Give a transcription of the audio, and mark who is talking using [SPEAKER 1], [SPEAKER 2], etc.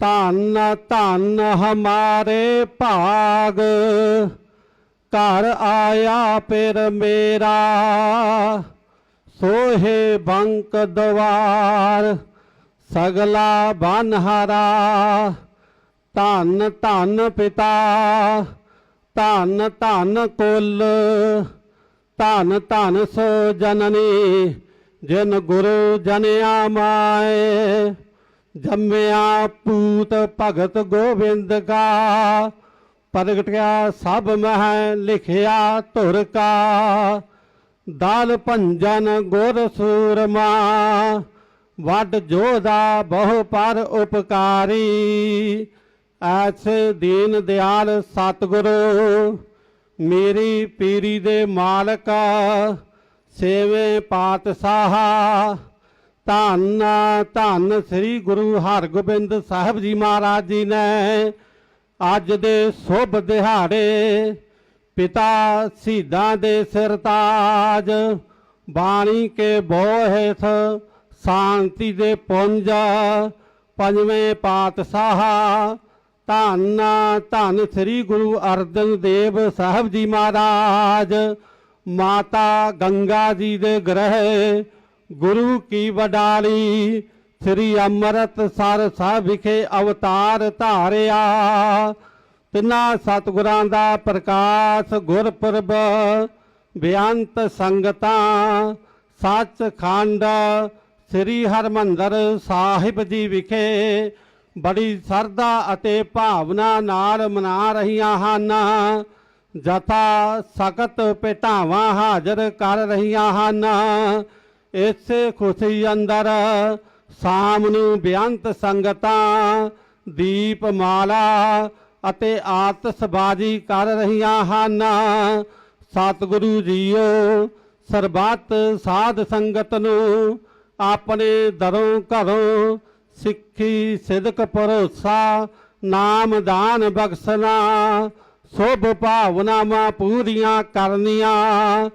[SPEAKER 1] ਧੰਨ ਧੰਨ ਹਮਾਰੇ ਭਾਗ। ਘਰ ਆਇਆ ਫਿਰ ਮੇਰਾ, ਸੋਹੇ ਬੰਕ ਦਵਾਰ। ਸਗਲਾ ਬਨਹਰਾ ਧੰਨ ਧੰਨ ਪਿਤਾ, ਧੰਨ ਧੰਨ ਕੁਲ। ਧੰਨ ਧੰਨ ਸੋ ਜਨਨੀ, ਜਿਨ ਗੁਰੂ ਜਨਿਆ ਮਾਏ। ਜੰਮਿਆ ਪੂਤ ਭਗਤ ਗੋਬਿੰਦ ਕਾ, ਪ੍ਰਗਟਿਆ ਸਭ ਮਹਿ ਲਿਖਿਆ ਧੁਰ ਕਾ। ਦਾਲ ਭੰਜਨ ਗੁਰ ਸੂਰਮਾ, ਵੱਡ ਜੋਧਾ ਬਹੁ ਪਰ ਉਪਕਾਰੀ। ਐਸੇ ਦੀਨ ਦਿਆਲ ਸਤਿਗੁਰੂ, ਮੇਰੀ ਪੀਰੀ ਦੇ ਮਾਲਕ, ਸੇਵੇ ਪਾਤਸ਼ਾਹ ਧੰਨ ਧੰਨ ਸ੍ਰੀ ਗੁਰੂ ਹਰਗੋਬਿੰਦ ਸਾਹਿਬ ਜੀ ਮਹਾਰਾਜ ਜੀ ਨੇ ਅੱਜ ਦੇ ਸ਼ੁਭ ਦਿਹਾੜੇ ਪਿਤਾ ਸ਼ਹੀਦਾਂ ਦੇ ਸਿਰਤਾਜ ਬਾਣੀ ਕੇ ਬੋਹਿਥ ਸ਼ਾਂਤੀ ਦੇ ਪੁੰਜ, ਪੰਜਵੇਂ ਪਾਤਸ਼ਾਹ, ਧੰਨ ਧੰਨ ਸ੍ਰੀ ਗੁਰੂ ਅਰਜਨ ਦੇਵ ਸਾਹਿਬ ਜੀ ਮਹਾਰਾਜ, ਮਾਤਾ ਗੰਗਾ ਜੀ ਦੇ ਗ੍ਰਹਿ ਗੁਰੂ ਕੀ ਵਡਾਲੀ, ਸ੍ਰੀ ਅੰਮ੍ਰਿਤਸਰ ਸਾਹਿਬ ਵਿਖੇ ਅਵਤਾਰ ਧਾਰਿਆ। ਤਿੰਨਾਂ ਸਤਿਗੁਰਾਂ ਦਾ ਪ੍ਰਕਾਸ਼ ਗੁਰਪੁਰਬ ਬੇਅੰਤ ਸੰਗਤਾਂ, ਸੱਚਖੰਡ, ਸ੍ਰੀ ਹਰਮੰਦਰ ਸਾਹਿਬ ਜੀ ਵਿਖੇ ਬੜੀ ਸਰਦਾ ਅਤੇ ਭਾਵਨਾ ਨਾਲ ਮਨਾ ਰਹੀਆਂ ਹਨ। ਜਥਾ ਸਖਤ ਭੇਟਾਵਾਂ ਹਾਜ਼ਰ ਕਰ ਰਹੀਆਂ ਹਨ। ਇਸੇ ਖੁਸ਼ੀ ਅੰਦਰ ਸ਼ਾਮ ਨੂੰ ਬੇਅੰਤ ਸੰਗਤਾਂ ਦੀਪਮਾਲਾ ਅਤੇ ਆਤਸ਼ਬਾਜ਼ੀ ਕਰ ਰਹੀਆਂ ਹਨ। ਸਤਿਗੁਰੂ ਜੀਓ, ਸਰਬੱਤ ਸਾਧ ਸੰਗਤ ਨੂੰ ਆਪਣੇ ਦਰੋਂ ਘਰੋਂ ਸਿੱਖੀ, ਸਿਦਕ, ਭਰੋਸਾ, ਨਾਮ ਦਾਨ ਬਖਸ਼ਣਾ, ਸੁਭ ਭਾਵਨਾਵਾਂ ਪੂਰੀਆਂ ਕਰਨੀਆਂ।